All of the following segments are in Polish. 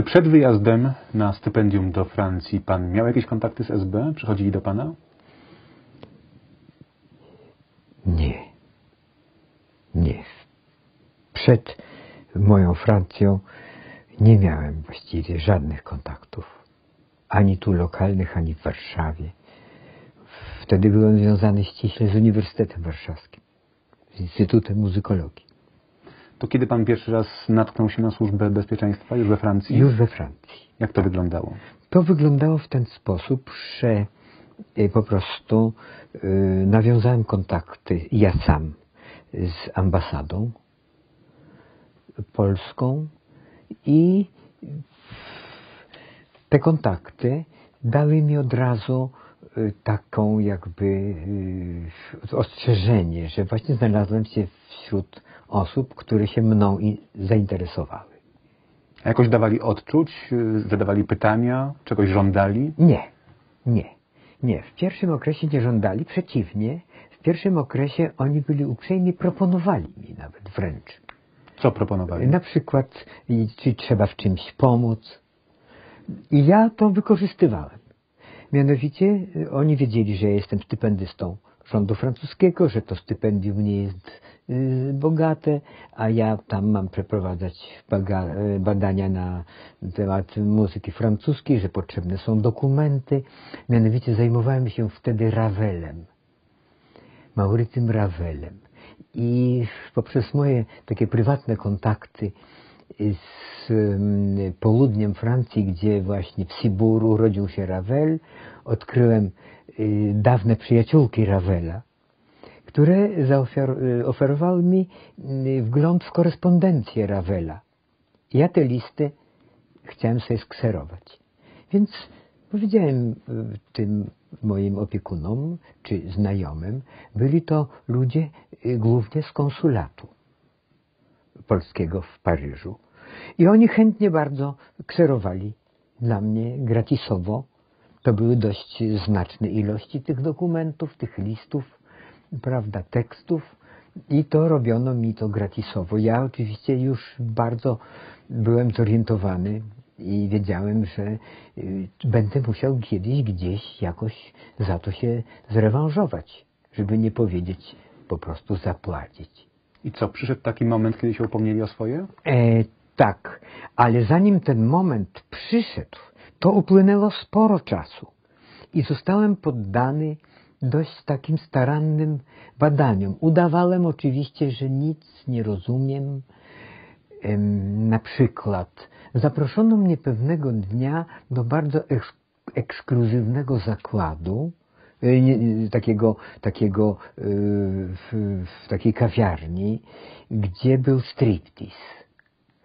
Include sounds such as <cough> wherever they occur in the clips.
Czy przed wyjazdem na stypendium do Francji pan miał jakieś kontakty z SB? Przychodzili do pana? Nie. Nie. Przed moją Francją nie miałem właściwie żadnych kontaktów. Ani tu lokalnych, ani w Warszawie. Wtedy byłem związany ściśle z Uniwersytetem Warszawskim, z Instytutem Muzykologii. To kiedy pan pierwszy raz natknął się na służbę bezpieczeństwa? Już we Francji? Już we Francji. Jak to wyglądało? To wyglądało w ten sposób, że y, po prostu y, nawiązałem kontakty ja sam z ambasadą polską i te kontakty dały mi od razu taką jakby y, ostrzeżenie, że właśnie znalazłem się wśród osób, które się mną zainteresowały. A jakoś dawali odczuć? y, Zadawali pytania? Czegoś żądali? Nie, nie, nie. W pierwszym okresie nie żądali, przeciwnie. W pierwszym okresie oni byli uprzejmi, proponowali mi nawet wręcz. Co proponowali? Na przykład, czy trzeba w czymś pomóc. I ja to wykorzystywałem. Mianowicie y, oni wiedzieli, że ja jestem stypendystą rządu francuskiego, że to stypendium nie jest y, bogate, a ja tam mam przeprowadzać y, badania na temat muzyki francuskiej, że potrzebne są dokumenty. Mianowicie zajmowałem się wtedy Ravelem. Maurycym Ravelem. I poprzez moje takie prywatne kontakty z południem Francji, gdzie właśnie w Cibourg urodził się Ravel, odkryłem y, dawne przyjaciółki Ravela, które zaofer- y, mi y, wgląd w korespondencję Ravela. Ja te listy chciałem sobie skserować. Więc powiedziałem tym moim opiekunom czy znajomym, byli to ludzie głównie z konsulatu polskiego w Paryżu. I oni chętnie bardzo kserowali dla mnie gratisowo. To były dość znaczne ilości tych dokumentów, tych listów, prawda, tekstów. I to robiono mi to gratisowo. Ja oczywiście już bardzo byłem zorientowany i wiedziałem, że y, będę musiał kiedyś gdzieś jakoś za to się zrewanżować, żeby nie powiedzieć po prostu zapłacić. I co, przyszedł taki moment, kiedy się upomnieli o swoje? E, tak, ale zanim ten moment przyszedł, to upłynęło sporo czasu i zostałem poddany dość takim starannym badaniom. Udawałem oczywiście, że nic nie rozumiem. Em, Na przykład zaproszono mnie pewnego dnia do bardzo eks ekskluzywnego zakładu, e, takiego, takiego e, w, w takiej kawiarni, gdzie był striptease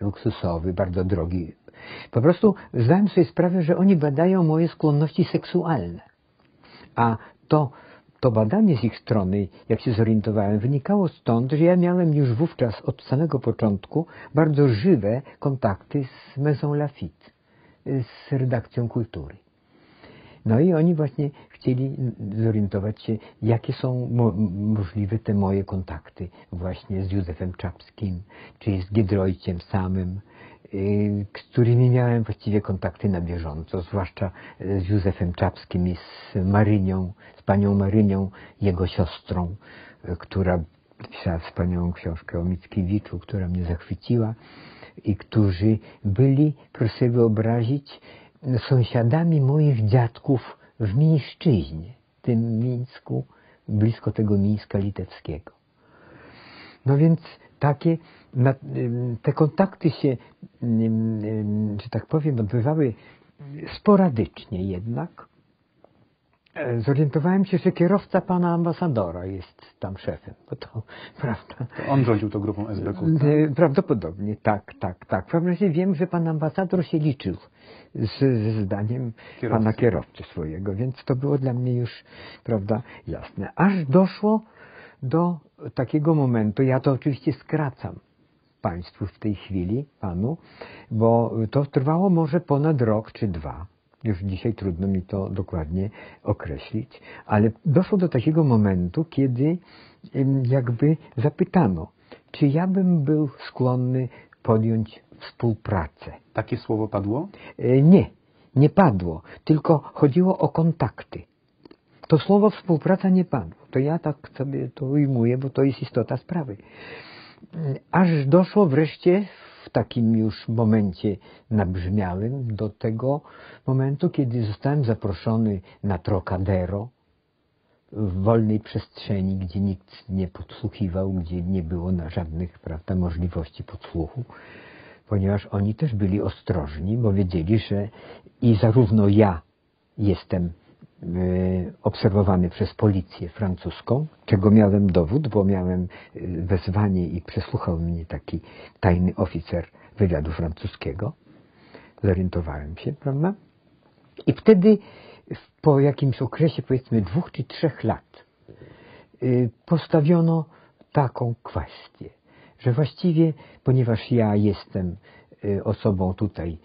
luksusowy, bardzo drogi. Po prostu zdałem sobie sprawę, że oni badają moje skłonności seksualne. A to, to badanie z ich strony, jak się zorientowałem, wynikało stąd, że ja miałem już wówczas od samego początku bardzo żywe kontakty z Maison Lafitte, z redakcją kultury. No i oni właśnie chcieli zorientować się, jakie są mo możliwe te moje kontakty właśnie z Józefem Czapskim, czy z Giedroyciem samym, yy, z którymi miałem właściwie kontakty na bieżąco, zwłaszcza z Józefem Czapskim i z Marynią, z panią Marynią, jego siostrą, która pisała wspaniałą książkę o Mickiewiczu, która mnie zachwyciła i którzy byli, proszę wyobrazić, sąsiadami moich dziadków w Mińszczyźnie, tym Mińsku, blisko tego Mińska Litewskiego. No więc takie, te kontakty się, że tak powiem, odbywały sporadycznie jednak. E, Zorientowałem się, że kierowca pana ambasadora jest tam szefem, bo to, <laughs> prawda, To on rządził tą grupą SBQ. E, Prawdopodobnie, tak, tak, tak. W każdym razie wiem, że pan ambasador się liczył z, ze zdaniem Kierowcy. pana kierowcy swojego, więc to było dla mnie już, prawda, jasne. Aż doszło do takiego momentu, ja to oczywiście skracam państwu w tej chwili, panu, bo to trwało może ponad rok czy dwa. Już dzisiaj trudno mi to dokładnie określić, ale doszło do takiego momentu, kiedy jakby zapytano, czy ja bym był skłonny podjąć współpracę. Takie słowo padło? E, Nie, nie padło, tylko chodziło o kontakty. To słowo współpraca nie padło. To ja tak sobie to ujmuję, bo to jest istota sprawy. Mm, Aż doszło wreszcie takim już momencie nabrzmiałym do tego momentu, kiedy zostałem zaproszony na Trocadero w wolnej przestrzeni, gdzie nikt nie podsłuchiwał, gdzie nie było na żadnych prawda, możliwości podsłuchu, ponieważ oni też byli ostrożni, bo wiedzieli, że i zarówno ja jestem obserwowany przez policję francuską, czego miałem dowód, bo miałem e, wezwanie i przesłuchał mnie taki tajny oficer wywiadu francuskiego. Zorientowałem się, prawda? I wtedy po jakimś okresie, powiedzmy dwóch czy trzech lat, y, postawiono taką kwestię, że właściwie, ponieważ ja jestem osobą tutaj,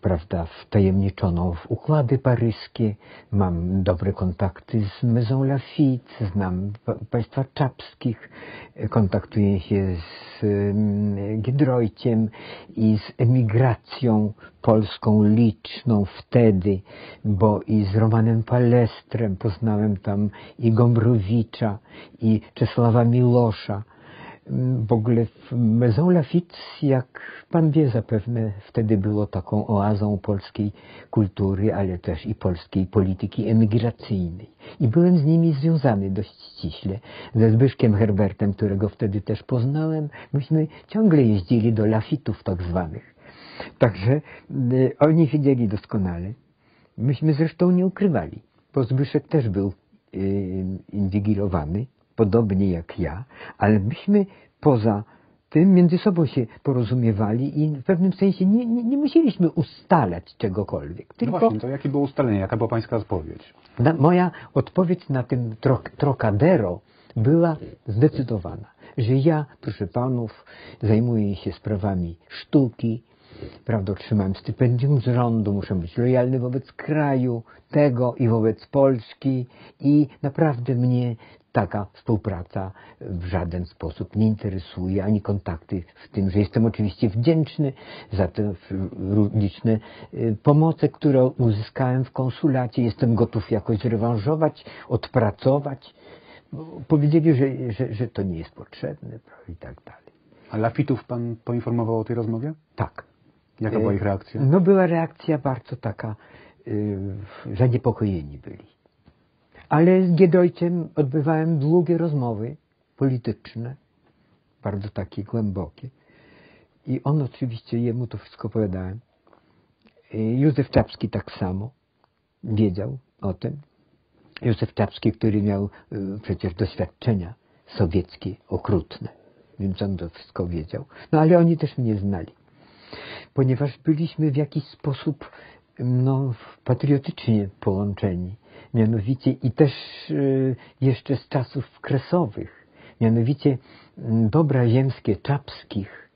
prawda, wtajemniczoną w układy paryskie, mam dobre kontakty z Maison Lafitte, znam pa- państwa czapskich, y, kontaktuję się z Giedroyciem i z emigracją polską liczną wtedy, bo i z Romanem Palestrem poznałem tam i Gombrowicza, i Czesława Milosza. Mm, W ogóle Maison Lafitte, jak pan wie zapewne, wtedy było taką oazą polskiej kultury, ale też i polskiej polityki emigracyjnej. I byłem z nimi związany dość ściśle. Ze Zbyszkiem Herbertem, którego wtedy też poznałem, myśmy ciągle jeździli do Lafitów tak zwanych. Także y, oni wiedzieli doskonale. Myśmy zresztą nie ukrywali, bo Zbyszek też był y, inwigilowany, podobnie jak ja, ale myśmy poza tym między sobą się porozumiewali i w pewnym sensie nie, nie, nie musieliśmy ustalać czegokolwiek. No Tylko właśnie, to jakie było ustalenie, jaka była pańska odpowiedź? na, moja odpowiedź na tym tro, Trocadero była zdecydowana, że ja, proszę panów, zajmuję się sprawami sztuki, prawda, otrzymałem stypendium z rządu, muszę być lojalny wobec kraju, tego i wobec Polski i naprawdę mnie taka współpraca w żaden sposób nie interesuje, ani kontakty w tym, że jestem oczywiście wdzięczny za te liczne y, pomoce, które uzyskałem w konsulacie. Jestem gotów jakoś zrewanżować, odpracować. Powiedzieli, że, że, że to nie jest potrzebne i tak dalej. A Lafitów pan poinformował o tej rozmowie? Tak. Jaka była ich reakcja? No była reakcja bardzo taka, y, zaniepokojeni byli. Ale z Giedojcem odbywałem długie rozmowy polityczne, bardzo takie głębokie. I on oczywiście, jemu to wszystko opowiadałem. Józef Czapski tak samo wiedział o tym. Józef Czapski, który miał y, przecież doświadczenia sowieckie okrutne, więc on to wszystko wiedział. No ale oni też mnie znali ponieważ byliśmy w jakiś sposób no, patriotycznie połączeni. Mianowicie i też y, jeszcze z czasów kresowych. Mianowicie mm, dobra ziemskie czapskich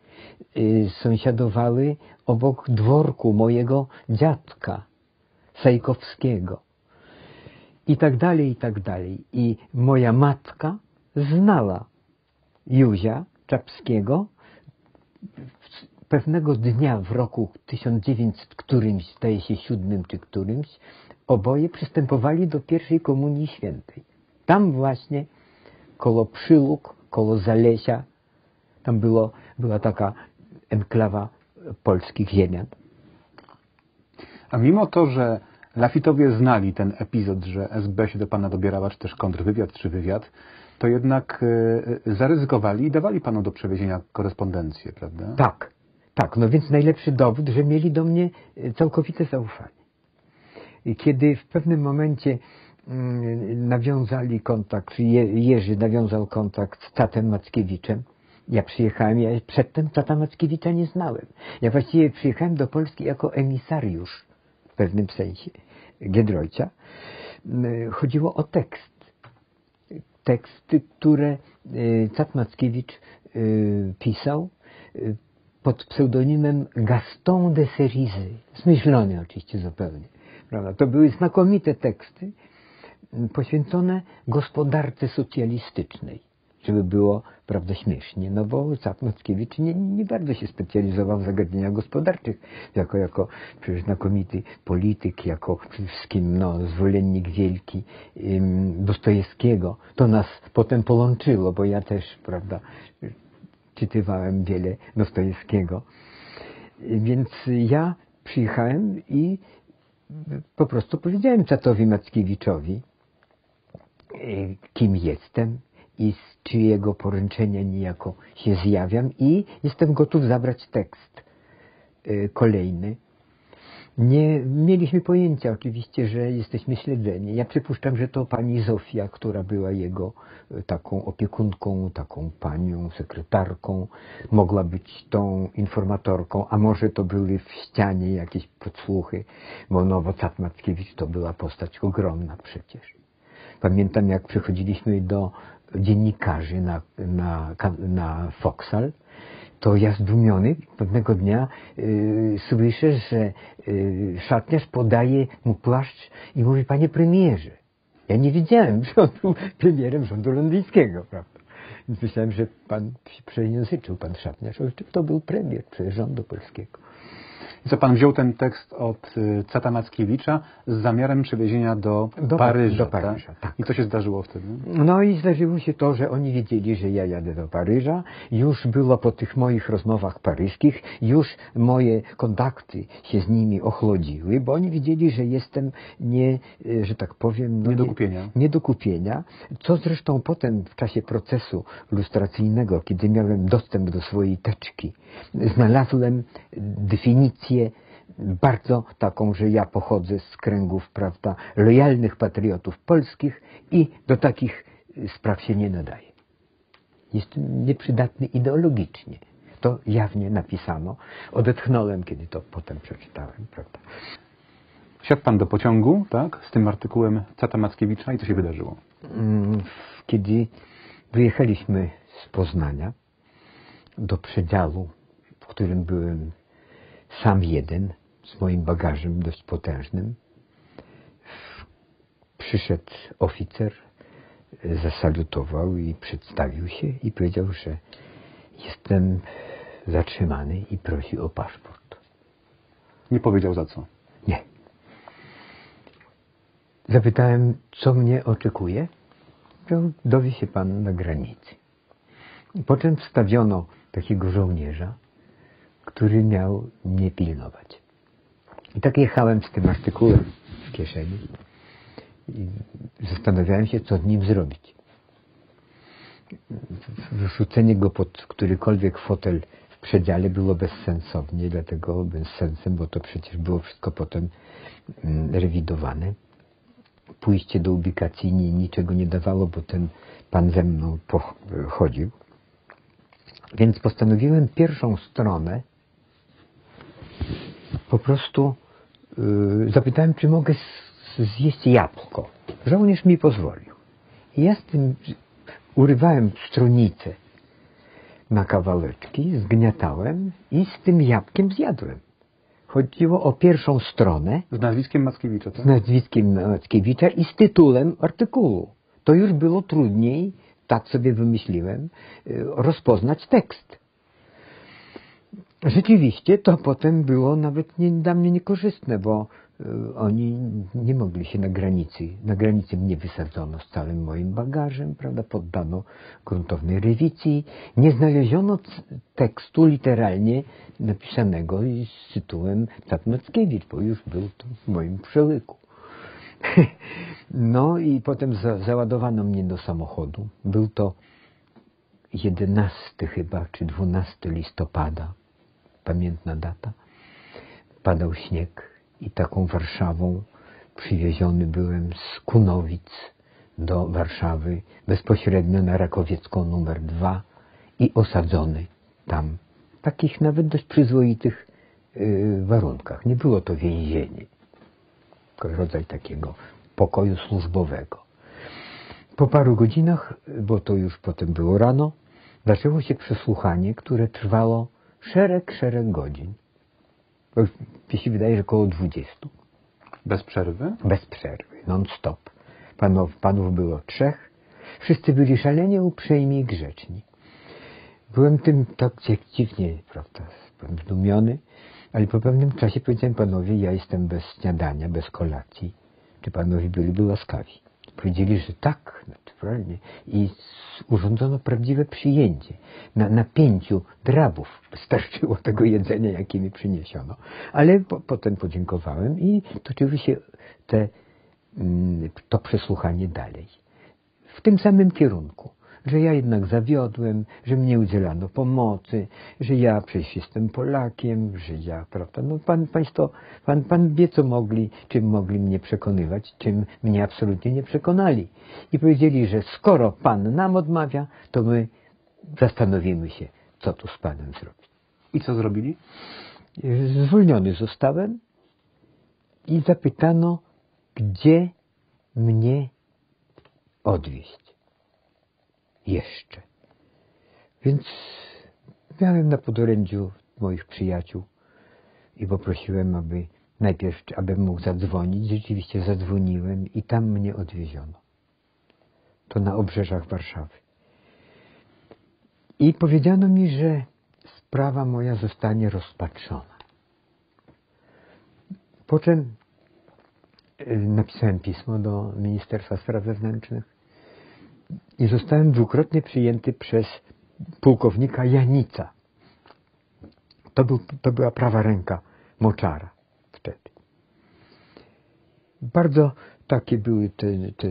y, sąsiadowały obok dworku mojego dziadka Sajkowskiego. I tak dalej, i tak dalej. I moja matka znała Józia Czapskiego, pewnego dnia w roku 1900 którymś, zdaje się siódmym czy którymś, oboje przystępowali do pierwszej komunii świętej. Tam właśnie, koło Przyluk, koło Zalesia, tam było, była taka enklawa polskich ziemian. A mimo to, że Lafitowie znali ten epizod, że SB się do pana dobierała, czy też kontrwywiad, czy wywiad, to jednak e, zaryzykowali i dawali panu do przewiezienia korespondencję, prawda? Tak, tak. No więc najlepszy dowód, że mieli do mnie e, całkowite zaufanie. Kiedy w pewnym momencie mm, nawiązali kontakt, Jerzy nawiązał kontakt z tatem Mackiewiczem, ja przyjechałem, ja przedtem tata Mackiewicza nie znałem. Ja właściwie przyjechałem do Polski jako emisariusz w pewnym sensie Giedroycia. Mm, Chodziło o tekst teksty, które y, Cat Mackiewicz y, pisał y, pod pseudonimem Gaston de Cerisy. Zmyślony oczywiście zupełnie. Prawda? To były znakomite teksty mm, poświęcone gospodarce socjalistycznej. żeby było, prawda, śmiesznie, no bo Cap Mackiewicz nie, nie bardzo się specjalizował w zagadnieniach gospodarczych, jako, jako przecież znakomity polityk, jako przede wszystkim, no, zwolennik wielki ym, Dostojewskiego. To nas potem połączyło, bo ja też, prawda, czytywałem wiele Dostojewskiego. Więc ja przyjechałem i po prostu powiedziałem Catowi Mackiewiczowi, y, kim jestem i z czyjego poręczenia niejako się zjawiam i jestem gotów zabrać tekst y, kolejny. Nie mieliśmy pojęcia oczywiście, że jesteśmy śledzeni. Ja przypuszczam, że to pani Zofia, która była jego e, taką opiekunką, taką panią, sekretarką, mogła być tą informatorką, a może to były w ścianie jakieś podsłuchy, bo Nowocat Mackiewicz to była postać ogromna przecież. Pamiętam, jak przychodziliśmy do dziennikarzy na, na, na Foxal, to ja zdumiony pewnego dnia y, słyszę, że y, szatniarz podaje mu płaszcz i mówi, panie premierze. Ja nie wiedziałem, że <laughs> on był premierem rządu londyńskiego, prawda? Więc myślałem, że pan się przejęzyczył, pan szatniarz. To był premier rządu polskiego. I co pan wziął ten tekst od y, Cata Mackiewicza z zamiarem przewiezienia do, do Paryża. Do Paryża tak? tak? I co się zdarzyło wtedy? No i zdarzyło się to, że oni wiedzieli, że ja jadę do Paryża. Już było po tych moich rozmowach paryskich, już moje kontakty się z nimi ochłodziły, bo oni wiedzieli, że jestem nie, y, że tak powiem... No nie do kupienia. Nie, nie do kupienia, co zresztą potem w czasie procesu lustracyjnego, kiedy miałem dostęp do swojej teczki, znalazłem definicję bardzo taką, że ja pochodzę z kręgów, prawda, lojalnych patriotów polskich i do takich spraw się nie nadaje. Jest nieprzydatny ideologicznie. To jawnie napisano. Odetchnąłem, kiedy to potem przeczytałem, prawda. Siadł pan do pociągu, tak, z tym artykułem Cata Mackiewicza i co się wydarzyło? Mm, kiedy wyjechaliśmy z Poznania do przedziału, w którym byłem sam jeden, z moim bagażem dość potężnym. Przyszedł oficer, zasalutował i przedstawił się i powiedział, że jestem zatrzymany i prosi o paszport. Nie powiedział za co? Nie. Zapytałem, co mnie oczekuje. Dowie się pan na granicy. Po czym wstawiono takiego żołnierza, który miał mnie pilnować. I tak jechałem z tym artykułem w kieszeni i zastanawiałem się, co z nim zrobić. Wrzucenie go pod którykolwiek fotel w przedziale było bezsensownie, dlatego bez sensem, bo to przecież było wszystko potem mm, rewidowane. Pójście do ubikacji niczego nie dawało, bo ten pan ze mną chodził. Więc postanowiłem pierwszą stronę po prostu yy, zapytałem, czy mogę zjeść jabłko. Żołnierz mi pozwolił. I ja z tym urywałem stronicę na kawałeczki, zgniatałem i z tym jabłkiem zjadłem. Chodziło o pierwszą stronę. Z nazwiskiem Mackiewicza, tak? Z nazwiskiem Mackiewicza i z tytułem artykułu. To już było trudniej, tak sobie wymyśliłem, y, rozpoznać tekst. Rzeczywiście to potem było nawet nie, dla mnie niekorzystne, bo y, oni nie mogli się na granicy, na granicy mnie wysadzono z całym moim bagażem, prawda, poddano gruntownej rewizji, nie znaleziono tekstu literalnie napisanego z tytułem Cat Mackiewicz, bo już był to w moim przełyku. <laughs> No i potem za, załadowano mnie do samochodu. Był to 11 chyba, czy 12 listopada pamiętna data. Padał śnieg i taką Warszawą przywieziony byłem z Kunowic do Warszawy, bezpośrednio na Rakowiecką numer dwa i osadzony tam. W takich nawet dość przyzwoitych yy, warunkach. Nie było to więzienie, tylko rodzaj takiego pokoju służbowego. Po paru godzinach, bo to już potem było rano, zaczęło się przesłuchanie, które trwało szereg, szereg godzin. Mi się wydaje, że około 20. Bez przerwy? Bez przerwy, non-stop. Panów, panów było trzech. Wszyscy byli szalenie uprzejmi i grzeczni. Byłem tym tak dziwnie, prawda, byłem zdumiony, ale po pewnym czasie powiedziałem panowie, ja jestem bez śniadania, bez kolacji. Czy panowie byliby łaskawi? Powiedzieli, że tak, naturalnie. I urządzono prawdziwe przyjęcie. Na, na pięciu drabów wystarczyło <laughs> tego jedzenia, jakie mi przyniesiono. Ale po, potem podziękowałem i toczyły się te, mm, to przesłuchanie dalej. W tym samym kierunku. Że ja jednak zawiodłem, że mnie udzielano pomocy, że ja przecież jestem Polakiem, że ja, prawda, no pan, państwo, pan, pan wie co mogli, czym mogli mnie przekonywać, czym mnie absolutnie nie przekonali. I powiedzieli, że skoro pan nam odmawia, to my zastanowimy się, co tu z panem zrobić. I co zrobili? Zwolniony zostałem i zapytano, gdzie mnie odwieźć. Jeszcze. Więc miałem na podorędziu moich przyjaciół i poprosiłem, aby najpierw, abym mógł zadzwonić. Rzeczywiście zadzwoniłem i tam mnie odwieziono. To na obrzeżach Warszawy. I powiedziano mi, że sprawa moja zostanie rozpatrzona. Po czym y, napisałem pismo do Ministerstwa Spraw Wewnętrznych i zostałem dwukrotnie przyjęty przez pułkownika Janica. To, był, to była prawa ręka Moczara wtedy. Bardzo takie były te, te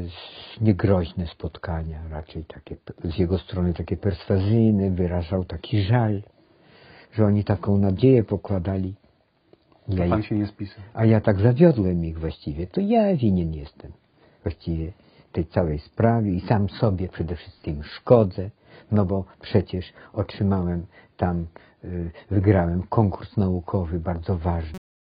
niegroźne spotkania, raczej takie z jego strony takie perswazyjne, wyrażał taki żal, że oni taką nadzieję pokładali. Ja Pan ich- się nie spisał. a ja tak zawiodłem ich właściwie, to ja winien jestem właściwie tej całej sprawie i sam sobie przede wszystkim szkodzę, no bo przecież otrzymałem tam, y, wygrałem konkurs naukowy bardzo ważny.